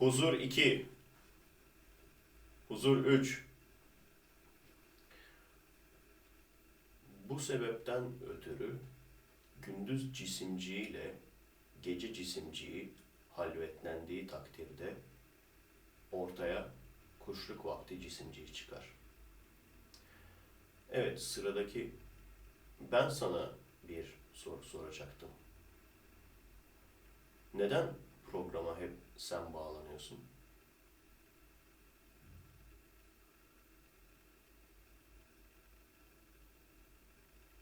Huzur 2. Huzur 3. Bu sebepten ötürü gündüz cisimciğiyle gece cisimciği halvetlendiği takdirde ortaya kuşluk vakti cisimciği çıkar. Evet sıradaki ben sana bir soru soracaktım. Neden programa hep sen bağlanıyorsun?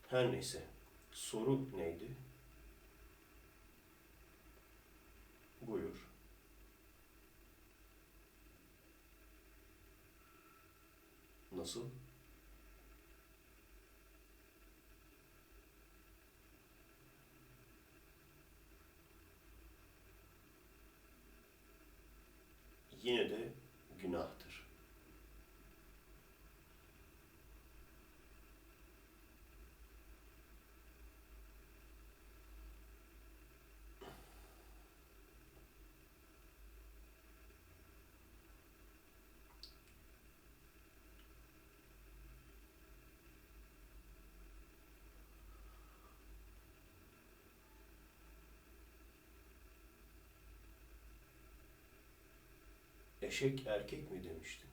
Her neyse. Soru neydi? Buyur. Nasıl? Yine de günahtır. Eşek erkek mi demiştin?